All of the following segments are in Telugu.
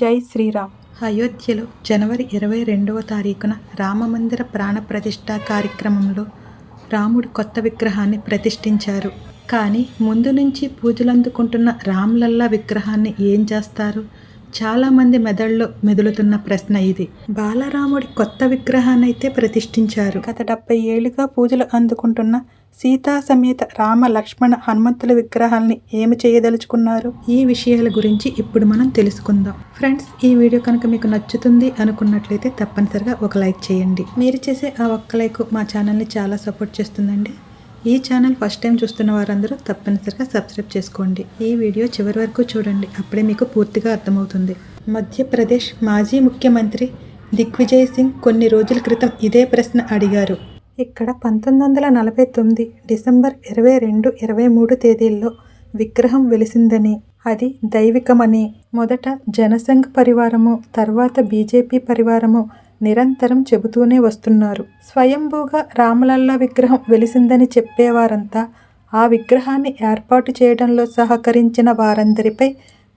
జై శ్రీరామ్. అయోధ్యలో జనవరి ఇరవై రెండవ తారీఖున రామమందిర ప్రాణ ప్రతిష్ఠ కార్యక్రమంలో రాముడు కొత్త విగ్రహాన్ని ప్రతిష్ఠించారు. కానీ ముందు నుంచి పూజలందుకుంటున్న రామ్లల్లా విగ్రహాన్ని ఏం చేస్తారు? చాలామంది మెదడులో మెదులుతున్న ప్రశ్న ఇది. బాలరాముడి కొత్త విగ్రహాన్ని అయితే ప్రతిష్ఠించారు. గత డెబ్బై ఏళ్ళుగా పూజలు అందుకుంటున్న సీతా సమేత రామ లక్ష్మణ హనుమంతుల విగ్రహాల్ని ఏమి చేయదలుచుకున్నారు? ఈ విషయాల గురించి ఇప్పుడు మనం తెలుసుకుందాం. ఫ్రెండ్స్ ఈ వీడియో కనుక మీకు నచ్చుతుంది అనుకున్నట్లయితే తప్పనిసరిగా ఒక లైక్ చేయండి. మీరు చేసే ఆ ఒక్క లైక్ మా ఛానల్ని చాలా సపోర్ట్ చేస్తుందండి. ఈ ఛానల్ ఫస్ట్ టైం చూస్తున్న వారందరూ తప్పనిసరిగా సబ్స్క్రైబ్ చేసుకోండి. ఈ వీడియో చివరి వరకు చూడండి. అప్పుడే మీకు పూర్తిగా అర్థమవుతుంది. మధ్యప్రదేశ్ మాజీ ముఖ్యమంత్రి దిగ్విజయ్ సింగ్ కొన్ని రోజుల క్రితం ఇదే ప్రశ్న అడిగారు. ఇక్కడ పంతొమ్మిది వందల నలభై తొమ్మిది డిసెంబర్ ఇరవై రెండు ఇరవై మూడు తేదీల్లో విగ్రహం వెలిసిందని అది దైవికమని మొదట జనసంఘ్ పరివారము తర్వాత బీజేపీ పరివారము నిరంతరం చెబుతూనే వస్తున్నారు. స్వయంభూగా రామలల్లా విగ్రహం వెలిసిందని చెప్పేవారంతా ఆ విగ్రహాన్ని ఏర్పాటు చేయడంలో సహకరించిన వారందరిపై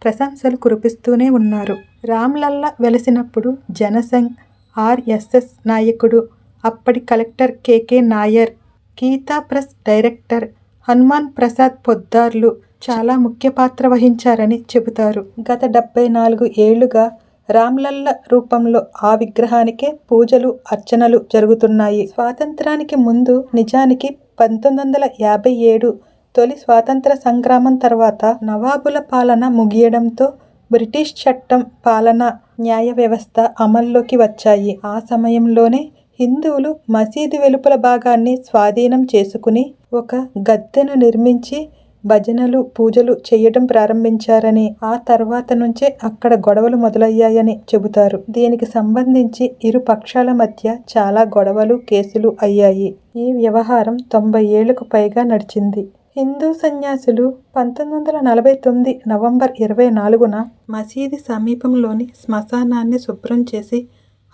ప్రశంసలు కురిపిస్తూనే ఉన్నారు. రామ్లల్లా వెలిసినప్పుడు జనసంఘ్ ఆర్ఎస్ఎస్ నాయకుడు అప్పటి collector KK Nair Gita Press director Hanuman Prasad పొద్దార్లు చాలా ముఖ్య పాత్ర వహించారని చెబుతారు. గత డెబ్బై నాలుగు ఏళ్ళుగా రామ్లల్ల రూపంలో ఆ విగ్రహానికే పూజలు అర్చనలు జరుగుతున్నాయి. స్వాతంత్రానికి ముందు నిజానికి పంతొమ్మిది వందల యాభై ఏడు తొలి స్వాతంత్ర సంగ్రామం తర్వాత నవాబుల పాలన ముగియడంతో బ్రిటిష్ చట్టం పాలన న్యాయ వ్యవస్థ అమల్లోకి వచ్చాయి. ఆ సమయంలోనే హిందువులు మసీదు వెలుపల భాగాన్ని స్వాధీనం చేసుకుని ఒక గద్దెను నిర్మించి భజనలు పూజలు చేయటం ప్రారంభించారని ఆ తర్వాత నుంచే అక్కడ గొడవలు మొదలయ్యాయని చెబుతారు. దీనికి సంబంధించి ఇరు పక్షాల మధ్య చాలా గొడవలు కేసులు అయ్యాయి. ఈ వ్యవహారం తొంభై ఏళ్ళకు పైగా నడిచింది. హిందూ సన్యాసులు పంతొమ్మిది వందల నలభై తొమ్మిది నవంబర్ ఇరవై నాలుగున మసీదు సమీపంలోని శ్మశానాన్ని శుభ్రం చేసి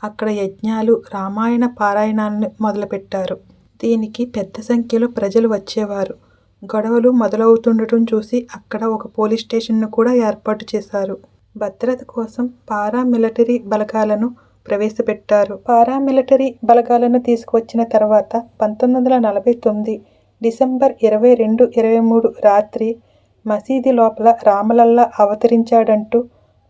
అక్కడ యజ్ఞాలు రామాయణ పారాయణాలను మొదలుపెట్టారు. దీనికి పెద్ద సంఖ్యలో ప్రజలు వచ్చేవారు. గొడవలు మొదలవుతుండటం చూసి అక్కడ ఒక పోలీస్ స్టేషన్ను కూడా ఏర్పాటు చేశారు. భద్రత కోసం పారామిలిటరీ బలగాలను ప్రవేశపెట్టారు. పారామిలిటరీ బలగాలను తీసుకువచ్చిన తర్వాత పంతొమ్మిది వందల నలభై తొమ్మిది డిసెంబర్ ఇరవై రెండు ఇరవై మూడు రాత్రి మసీదు లోపల రామలల్లా అవతరించాడంటూ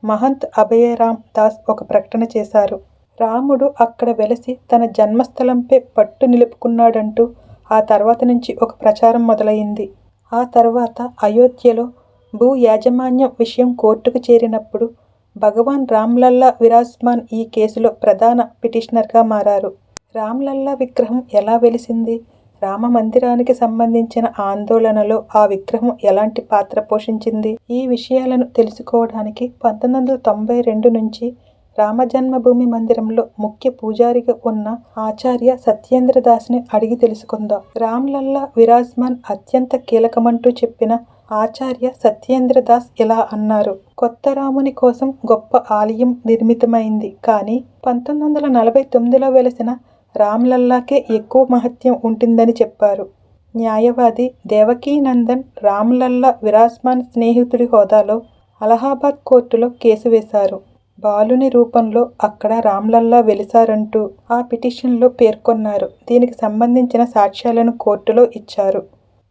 మహంత్ అభయరామ్ దాస్ ఒక ప్రకటన చేశారు. రాముడు అక్కడ వెలసి తన జన్మస్థలంపై పట్టు నిలుపుకున్నాడంటూ ఆ తర్వాత నుంచి ఒక ప్రచారం మొదలైంది. ఆ తర్వాత అయోధ్యలో భూ యాజమాన్యం విషయం కోర్టుకు చేరినప్పుడు భగవాన్ రామ్లల్లా విరాజ్మాన్ ఈ కేసులో ప్రధాన పిటిషనర్గా మారారు. రామ్లల్లా విగ్రహం ఎలా వెలిసింది? రామ మందిరానికి సంబంధించిన ఆందోళనలో ఆ విగ్రహం ఎలాంటి పాత్ర పోషించింది? ఈ విషయాలను తెలుసుకోవడానికి పంతొమ్మిది వందల తొంభై రెండు నుంచి రామజన్మభూమి మందిరంలో ముఖ్య పూజారిగా ఉన్న ఆచార్య సత్యేంద్రదాస్ని అడిగి తెలుసుకుందాం. రామ్లల్లా విరాజ్మాన్ అత్యంత కీలకమంటూ చెప్పిన ఆచార్య సత్యేంద్రదాస్ ఇలా అన్నారు. కొత్త రాముని కోసం గొప్ప ఆలయం నిర్మితమైంది. కానీ పంతొమ్మిది వందల నలభై తొమ్మిదిలో వెలిసిన రామ్లల్లాకే ఎక్కువ మహత్యం ఉంటుందని చెప్పారు. న్యాయవాది దేవకీనందన్ రామ్లల్లా విరాజ్మాన్ స్నేహితుడి హోదాలో అలహాబాద్ కోర్టులో కేసు వేశారు. బాలుని రూపంలో అక్కడ రామ్లల్లా వెలిసారంటూ ఆ పిటిషన్లో పేర్కొన్నారు. దీనికి సంబంధించిన సాక్ష్యాలను కోర్టులో ఇచ్చారు.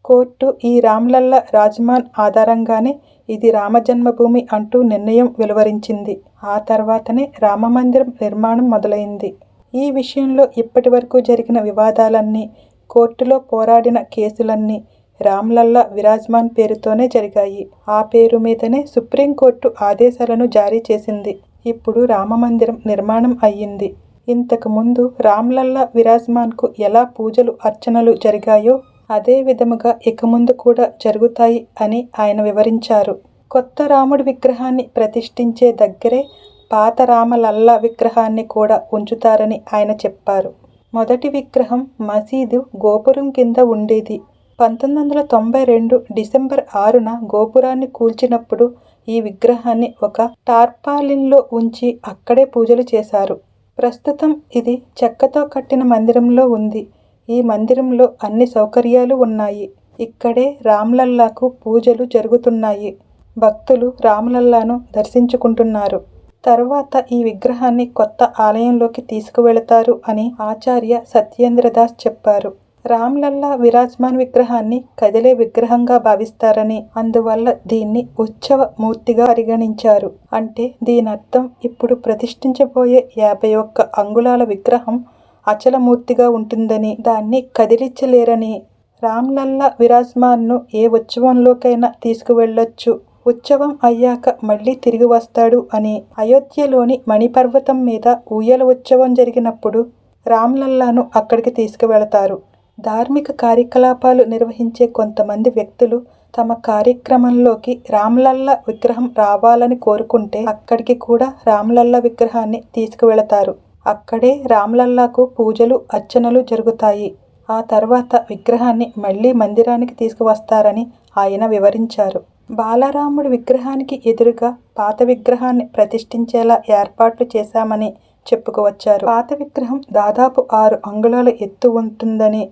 కోర్టు ఈ రామ్లల్లా రాజ్మాన్ ఆధారంగానే ఇది రామజన్మభూమి అంటూ నిర్ణయం వెలువరించింది. ఆ తర్వాతనే రామమందిరం నిర్మాణం మొదలైంది. ఈ విషయంలో ఇప్పటి వరకు జరిగిన వివాదాలన్నీ కోర్టులో పోరాడిన కేసులన్నీ రామ్లల్లా విరాజ్మాన్ పేరుతోనే జరిగాయి. ఆ పేరు మీదనే సుప్రీంకోర్టు ఆదేశాలను జారీ చేసింది. ఇప్పుడు రామమందిరం నిర్మాణం అయ్యింది. ఇంతకుముందు రామ్లల్లా విరాజ్మాన్కు ఎలా పూజలు అర్చనలు జరిగాయో అదే విధముగా ఇక ముందు కూడా జరుగుతాయి అని ఆయన వివరించారు. కొత్త రాముడి విగ్రహాన్ని ప్రతిష్ఠించే దగ్గరే పాత రామలల్లా విగ్రహాన్ని కూడా ఉంచుతారని ఆయన చెప్పారు. మొదటి విగ్రహం మసీదు గోపురం కింద ఉండేది. పంతొమ్మిది వందల తొంభై రెండు డిసెంబర్ ఆరున గోపురాన్ని కూల్చినప్పుడు ఈ విగ్రహాన్ని ఒక టార్పాలిన్లో ఉంచి అక్కడే పూజలు చేశారు. ప్రస్తుతం ఇది చెక్కతో కట్టిన మందిరంలో ఉంది. ఈ మందిరంలో అన్ని సౌకర్యాలు ఉన్నాయి. ఇక్కడే రామ్లల్లాకు పూజలు జరుగుతున్నాయి. భక్తులు రామలల్లాను దర్శించుకుంటున్నారు. తర్వాత ఈ విగ్రహాన్ని కొత్త ఆలయంలోకి తీసుకువెళతారు అని ఆచార్య సత్యేంద్రదాస్ చెప్పారు. రామ్లల్లా విరాజ్మాన్ విగ్రహాన్ని కదిలే విగ్రహంగా భావిస్తారని అందువల్ల దీన్ని ఉత్సవ మూర్తిగా పరిగణించారు. అంటే దీనర్థం ఇప్పుడు ప్రతిష్ఠించబోయే యాభై ఒక్క అంగుళాల విగ్రహం అచలమూర్తిగా ఉంటుందని దాన్ని కదిలించలేరని. రామ్లల్లా విరాజ్మాన్ను ఏ ఉత్సవంలోకైనా తీసుకువెళ్ళొచ్చు. ఉత్సవం అయ్యాక మళ్ళీ తిరిగి వస్తాడు అని. అయోధ్యలోని మణిపర్వతం మీద ఊయల ఉత్సవం జరిగినప్పుడు రామ్లల్లాను అక్కడికి తీసుకువెళతారు. ధార్మిక కార్యకలాపాలు నిర్వహించే కొంతమంది వ్యక్తులు తమ కార్యక్రమంలోకి రామ్లల్ల విగ్రహం రావాలని కోరుకుంటే అక్కడికి కూడా రామ్లల్ల విగ్రహాన్ని తీసుకువెళతారు. అక్కడే రామ్లల్లాకు పూజలు అర్చనలు జరుగుతాయి. ఆ తర్వాత విగ్రహాన్ని మళ్ళీ మందిరానికి తీసుకువస్తారని ఆయన వివరించారు. బాలరాముడి విగ్రహానికి ఎదురుగా పాత విగ్రహాన్ని ప్రతిష్ఠించేలా ఏర్పాట్లు చేశామని చెప్పుకువచ్చారు. పాత విగ్రహం దాదాపు ఆరు అంగుళాల ఎత్తు ఉంటుందని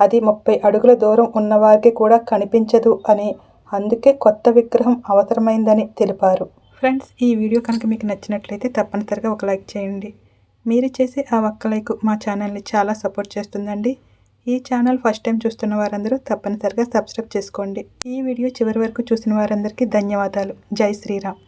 అది ముప్పై అడుగుల దూరం ఉన్నవారికి కూడా కనిపించదు అని. అందుకే కొత్త విగ్రహం అవసరమైందని తెలిపారు. ఫ్రెండ్స్ ఈ వీడియో కనుక మీకు నచ్చినట్లయితే తప్పనిసరిగా ఒక లైక్ చేయండి. మీరు చేసే ఆ ఒక్క లైక్ మా ఛానల్ని చాలా సపోర్ట్ చేస్తుందండి. ఈ ఛానల్ ఫస్ట్ టైం చూస్తున్న వారందరూ తప్పనిసరిగా సబ్స్క్రైబ్ చేసుకోండి. ఈ వీడియో చివరి వరకు చూసిన వారందరికీ ధన్యవాదాలు. జై శ్రీరామ్.